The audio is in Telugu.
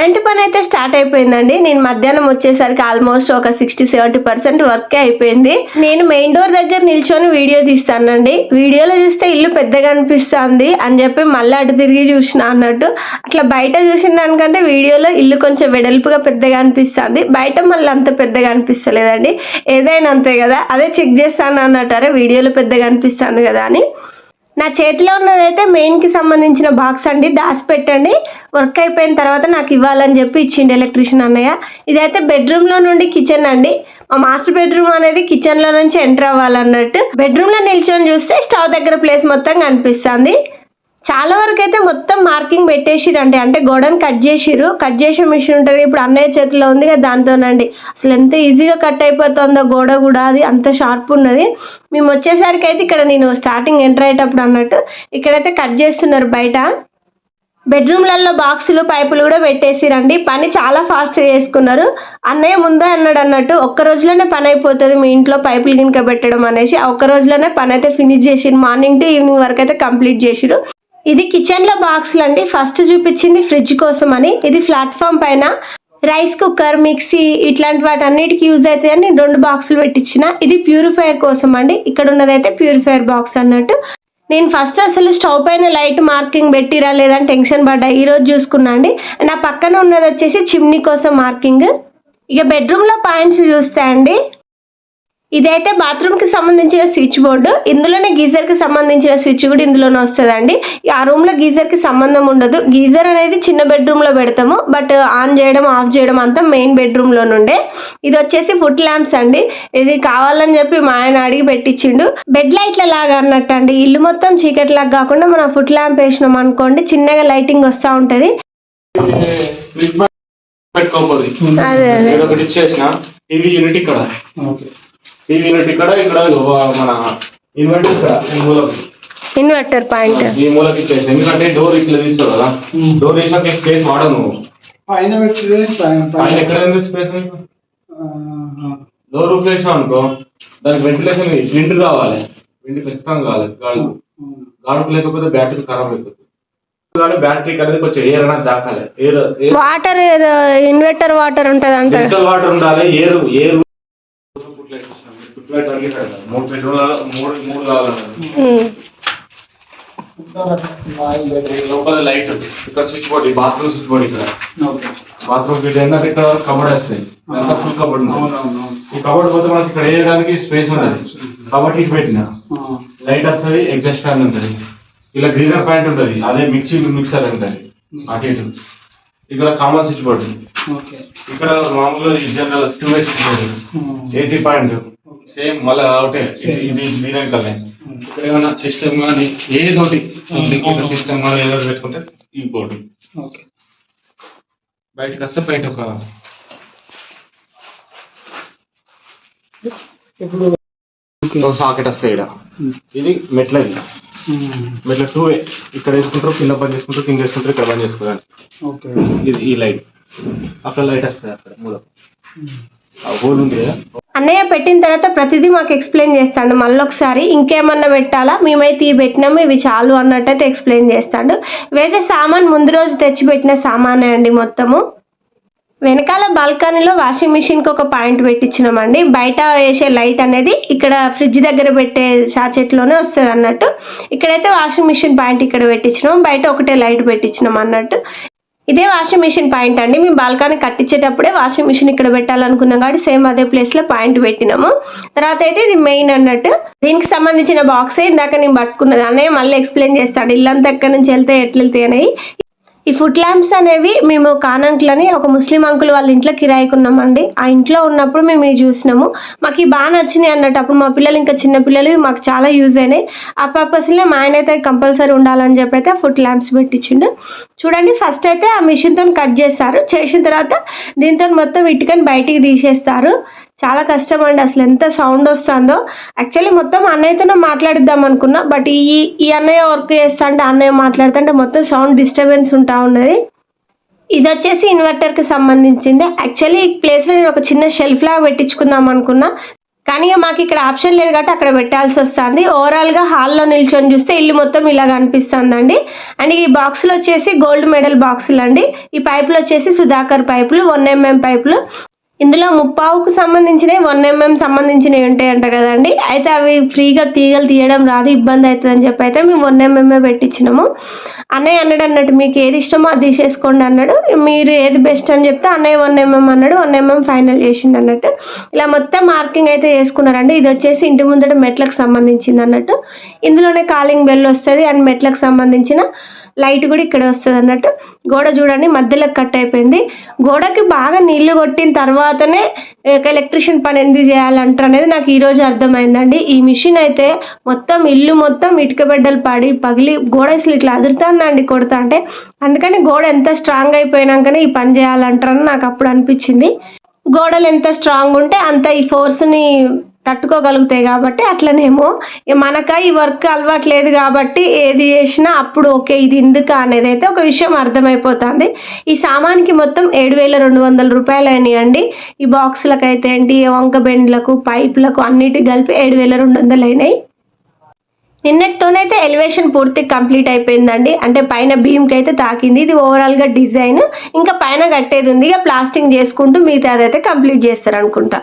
కరెంట్ పని అయితే స్టార్ట్ అయిపోయిందండి. నేను మధ్యాహ్నం వచ్చేసరికి ఆల్మోస్ట్ ఒక సిక్స్టీ సెవెంటీ పర్సెంట్ వర్క్ అయిపోయింది. నేను మెయిన్ డోర్ దగ్గర నిల్చొని వీడియో తీస్తానండి. వీడియోలో చూస్తే ఇల్లు పెద్దగా అనిపిస్తుంది అని చెప్పి మళ్ళీ అటు తిరిగి చూసిన అన్నట్టు. అట్లా బయట చూసిన దానికంటే వీడియోలో ఇల్లు కొంచెం వెడల్పుగా పెద్దగా అనిపిస్తుంది. బయట మళ్ళీ అంత పెద్దగా అనిపిస్తలేదండి. ఏదైనా అంతే కదా. అదే చెక్ చేస్తాను అన్నట్టు. అరే వీడియోలో పెద్దగా అనిపిస్తుంది కదా అని. నా చేతిలో ఉన్నదైతే మెయిన్కి సంబంధించిన బాక్స్ అండి. దాచి పెట్టండి వర్క్ అయిపోయిన తర్వాత నాకు ఇవ్వాలని చెప్పి ఇచ్చిండు ఎలక్ట్రీషియన్ అన్నయ్య. ఇదైతే బెడ్రూమ్లో నుండి కిచెన్ అండి. మా మాస్టర్ బెడ్రూమ్ అనేది కిచెన్లో నుంచి ఎంటర్ అవ్వాలన్నట్టు. బెడ్రూమ్లో నిల్చొని చూస్తే స్టవ్ దగ్గర ప్లేస్ మొత్తం కనిపిస్తుంది. చాలా వరకు అయితే మొత్తం మార్కింగ్ పెట్టేసిరు అంటే అంటే గోడను కట్ చేసిరు కట్ చేసే మిషన్ ఉంటుంది. ఇప్పుడు అన్నయ్య చేతిలో ఉంది కదా దాంతోనండి. అసలు ఎంత ఈజీగా కట్ అయిపోతుందో గోడ కూడా అది అంత షార్ప్ ఉన్నది. మేము వచ్చేసరికి అయితే ఇక్కడ నేను స్టార్టింగ్ ఎంటర్ అయ్యేటప్పుడు అన్నట్టు ఇక్కడైతే కట్ చేస్తున్నారు బయట. బెడ్రూమ్లలో బాక్సులు పైపులు కూడా పెట్టేసిరండి. పని చాలా ఫాస్ట్గా చేసుకున్నారు. అన్నయ్య ముందే అన్నాడు అన్నట్టు ఒక్క రోజులోనే పని అయిపోతుంది మీ ఇంట్లో పైపులు గినక పెట్టడం అనేసి. ఒక్క రోజులోనే పని అయితే ఫినిష్ చేసిరు మార్నింగ్ టు ఈవినింగ్ వరకు అయితే కంప్లీట్ చేసిరు ఇది కిచెన్లో బాక్సులు అండి ఫస్ట్ చూపించింది ఫ్రిడ్జ్ కోసం అని ఇది ప్లాట్ఫామ్ పైన రైస్ కుక్కర్ మిక్సీ ఇట్లాంటి వాటి అన్నిటికి యూజ్ అవుతాయని రెండు బాక్సులు పెట్టించిన ఇది ప్యూరిఫైయర్ కోసం అండి ఇక్కడ ఉన్నదైతే ప్యూరిఫైయర్ బాక్స్ అన్నట్టు. నేను ఫస్ట్ అసలు స్టవ్ పైన లైట్ మార్కింగ్ పెట్టిరా లేదని టెన్షన్ పడ్డా. ఈ రోజు చూసుకున్నా అండి. నా పక్కన ఉన్నది వచ్చేసి చిమ్నీ కోసం మార్కింగ్ ఇక బెడ్రూమ్లో పాయింట్స్ చూస్తే అండి. ఇదైతే బాత్రూమ్కి సంబంధించిన స్విచ్ బోర్డు ఇందులోనే గీజర్కి సంబంధించిన స్విచ్ కూడా ఇందులోనే వస్తుందండి. ఆ రూమ్లో గీజర్కి సంబంధం ఉండదు. గీజర్ అనేది చిన్న బెడ్రూమ్లో పెడతాము బట్ ఆన్ చేయడం ఆఫ్ చేయడం అంతా మెయిన్ బెడ్రూమ్లో నుండే ఇది వచ్చేసి ఫుట్ ల్యాంప్స్ అండి. ఇది కావాలని చెప్పి మా ఆయన అడిగి పెట్టించిండు. బెడ్ లైట్ల లాగా అన్నట్టు అండి ఇల్లు మొత్తం చీకటి లాగా కాకుండా మనం ఫుట్ ల్యాంప్ వేసినాం అనుకోండి చిన్నగా లైటింగ్ వస్తూ ఉంటది. అదే అదే. యూనిట్ ఇక్కడ. యూనిట్ ఇక్కడ ఇక్కడ మన ఇన్వర్టర్ ఇక్కడ ఈ మూలకి. ఇన్వర్టర్ పాయింట్ ఈ మూలకి ఇచ్చేసిన ఎందుకంటే డోర్ ఇట్లా తీస్తావు కదా. డోర్ వేసినాక స్పేస్ వాడను నువ్వు. పైన పైన పైన. ఎక్కడ ఉంది స్పేస్ నీకు? డోర్ రూఫ్ వేసినావు అనుకో దానికి వెంటిలేషన్ విండ్ కావాలి. విండ్ ఖచ్చితంగా కావాలి గాలి. గాడుపు లేకపోతే బ్యాటరీ ఖరాబ్ అయిపోతుంది. కానీ బ్యాటరీ అనేది కొంచెం ఎయిర్ అనేది దాకాలి. ఎయిర్ ఎయిర్ వాటర్ ఏదో ఇన్వర్టర్ వాటర్ ఉంటది అంట డిజిటల్ వాటర్ ఉండాలి ఏరు ఏరు మూడు బెడ్రూమ్లలో మూడు మూడు లోపల లైట్ ఉంది ఇక్కడ స్విచ్ బోర్డ్ ఈ బాత్రూమ్ స్విచ్ బోర్డ్ ఇక్కడ బాత్రూమ్ ఫిట్ అయినా ఇక్కడ కబోర్డ్ వస్తాయి అంతా ఫుల్ కబోర్డ్ ఉంది అవునవును ఈ కబోర్డ్ పోతే మనకి ఇక్కడ వేయడానికి స్పేస్ కాబట్టి ఇది పెట్టిన లైట్ వస్తుంది ఎగ్జాస్ట్ ఫ్యాన్ ఉంటుంది ఇలా గ్రీజర్ పాయింట్ ఉంటుంది అదే మిక్సీ మిక్సర్ ఉంటుంది అటు ఇటు ఇక్కడ కామన్ స్విచ్ బోర్డ్ ఇక్కడ మామూలుగా general two way switch board AC point same మళ్ళీ అవుటే ఇది ఇది వెనకాలే ఇక్కడ ఏమైనా సిస్టమ్ కానీ ఏదోటి సిస్టమ్ కానీ ఏదో పెట్టుకుంటే ఈ బోర్డు ఓకే. బయటకు వస్తే బయట ఒక ఇప్పుడు ఒక సాకెట్ వస్తాయి ఇక్కడ ఇది మెట్లది మెట్ల టూ వే ఇక్కడ వేసుకుంటారు కింద బంద్ చేసుకుంటారు కింద వేసుకుంటారు ఇక్కడ బంద్ చేసుకుంటారు. ఓకే. ఇది ఈ లైట్. అక్కడ లైట్ వస్తుంది అక్కడ మూల. అన్నయ్య పెట్టిన తర్వాత ప్రతిదీ మాకు ఎక్స్ప్లెయిన్ చేస్తాడు. మళ్ళీ ఒకసారి ఇంకేమన్నా పెట్టాలా? మేమైతే ఇవి పెట్టినాము. ఇవి చాలు అన్నట్టయితే ఎక్స్ప్లెయిన్ చేస్తాడు. ఇవైతే సామాన్ ముందు రోజు తెచ్చి పెట్టిన సామానే అండి మొత్తము. వెనకాల బాల్కనీలో వాషింగ్ మిషన్కి ఒక పాయింట్ పెట్టించినామండి. బయట వేసే లైట్ అనేది ఇక్కడ ఫ్రిడ్జ్ దగ్గర పెట్టే సాచెట్లోనే వస్తుంది అన్నట్టు ఇక్కడైతే వాషింగ్ మిషన్ పాయింట్ ఇక్కడ పెట్టించినాం బయట ఒకటే లైట్ పెట్టించినాం అన్నట్టు ఇదే వాషింగ్ మిషన్ పాయింట్ అండి. మేము బాల్కనీ కట్టించేటప్పుడే వాషింగ్ మిషన్ ఇక్కడ పెట్టాలనుకున్నాం కాబట్టి సేమ్ అదే ప్లేస్లో పాయింట్ పెట్టినాము. తర్వాత అయితే ఇది మెయిన్ అన్నట్టు. దీనికి సంబంధించిన బాక్స్ ఇందాక నేను పట్టుకున్నది. అన్నయ్య మళ్ళీ ఎక్స్ప్లెయిన్ చేస్తాడు. ఇల్లంతా ఎక్కడి నుంచి వెళ్తే ఎట్లా వెళ్తాయి అనేవి ఈ ఫుట్ ల్యాంప్స్ అనేవి మేము కానంకులని ఒక ముస్లిం అంకుల్ వాళ్ళ ఇంట్లో కిరాయికున్నామండి. ఆ ఇంట్లో ఉన్నప్పుడు మేము ఇవి చూసినాము. మాకు ఇవి బాగా నచ్చినాయి అన్నట్టు అప్పుడు మా పిల్లలు ఇంకా చిన్న పిల్లలు మాకు చాలా యూజ్ అయినాయి. ఆ పర్పస్లో మా ఆయన అయితే కంపల్సరీ ఉండాలని చెప్పి అయితే ఆ ఫుడ్ ల్యాంప్స్ పెట్టించిండు. చూడండి ఫస్ట్ అయితే ఆ మిషన్తో కట్ చేస్తారు. చేసిన తర్వాత దీంతో మొత్తం ఇటుకని బయటికి తీసేస్తారు. చాలా కష్టం అండి అసలు ఎంత సౌండ్ వస్తుందో. యాక్చువల్లీ మొత్తం అన్నయ్యతోనే మాట్లాడిద్దాం అనుకున్నా. బట్ ఈ ఈ అన్నయ్య వర్క్ చేస్తా అంటే అన్నయ్య మాట్లాడుతుంటే మొత్తం సౌండ్ డిస్టర్బెన్స్ ఉంటా ఉన్నది. ఇది వచ్చేసి ఇన్వర్టర్కి సంబంధించింది. యాక్చువల్లీ ఈ ప్లేస్లో నేను ఒక చిన్న షెల్ఫ్ లాగా పెట్టించుకుందాం అనుకున్నా. కానీ మాకు ఇక్కడ ఆప్షన్ లేదు కాబట్టి అక్కడ పెట్టాల్సి వస్తుంది. ఓవరాల్గా హాల్లో నిల్చొని చూస్తే ఇల్లు మొత్తం ఇలా కనిపిస్తుందండి. అండ్ ఈ బాక్సులు వచ్చేసి గోల్డ్ మెడల్ బాక్సులు అండి. ఈ పైపులు వచ్చేసి సుధాకర్ పైపులు వన్ ఎంఎం పైపులు ఇందులో ముప్పావుకు సంబంధించినవి వన్ ఎంఎం సంబంధించినవి ఉంటాయి అంట కదండి. అయితే అవి ఫ్రీగా తీగలు తీయడం రాదు ఇబ్బంది అవుతుంది అని చెప్పి అయితే మేము వన్ ఎంఎంఏ పెట్టించినాము. అన్నయ్య అన్నాడు అన్నట్టు మీకు ఏది ఇష్టమో అది తీసేసుకోండి అన్నాడు. మీరు ఏది బెస్ట్ అని చెప్తే అన్నయ్య వన్ ఎంఎం అన్నాడు వన్ ఎంఎం ఫైనల్ చేసిండు అన్నట్టు. ఇలా మొత్తం మార్కింగ్ అయితే చేసుకున్నారండి. ఇది వచ్చేసి ఇంటి ముందట మెట్లకు సంబంధించింది అన్నట్టు. ఇందులోనే కాలింగ్ బెల్ వస్తుంది అండ్ మెట్లకు సంబంధించిన లైట్ కూడా ఇక్కడ వస్తుంది అన్నట్టు. గోడ చూడండి మధ్యలో కట్ అయిపోయింది. గోడకి బాగా నీళ్ళు కొట్టిన తర్వాతనే ఎలక్ట్రిషియన్ పని ఎందుకు చేయాలంటారు అనేది నాకు ఈ రోజు అర్థమైందండి. ఈ మిషన్ అయితే మొత్తం ఇల్లు మొత్తం ఇటుక బిడ్డలు పడి పగిలి గోడ అసలు ఇట్లా అదురుతుందండి కొడతా అంటే. అందుకని గోడ ఎంత స్ట్రాంగ్ అయిపోయినాకనే ఈ పని చేయాలంటారని నాకు అప్పుడు అనిపించింది. గోడలు ఎంత స్ట్రాంగ్ ఉంటే అంత ఈ ఫోర్స్ని తట్టుకోగలుగుతాయి కాబట్టి అట్లనేమో. ఇక మనక ఈ వర్క్ అలవాట్లేదు కాబట్టి ఏది చేసినా అప్పుడు ఓకే ఇది ఎందుకు అనేది అయితే ఒక విషయం అర్థమైపోతుంది. ఈ సామానికి మొత్తం ఏడు వేల రెండు వందల రూపాయలు అయినాయండి. ఈ బాక్సులకు అయితే ఏంటి వంక బెండ్లకు పైపులకు అన్నిటికి కలిపి ఏడు వేల రెండు వందలు అయినాయి. నిన్నటితోనైతే ఎలివేషన్ పూర్తి కంప్లీట్ అయిపోయిందండి. అంటే పైన బీమ్కి అయితే తాకింది. ఇది ఓవరాల్గా డిజైన్. ఇంకా పైన కట్టేది ఉంది. ఇక ప్లాస్టింగ్ చేసుకుంటూ మిగతా అదైతే కంప్లీట్ చేస్తారు అనుకుంటా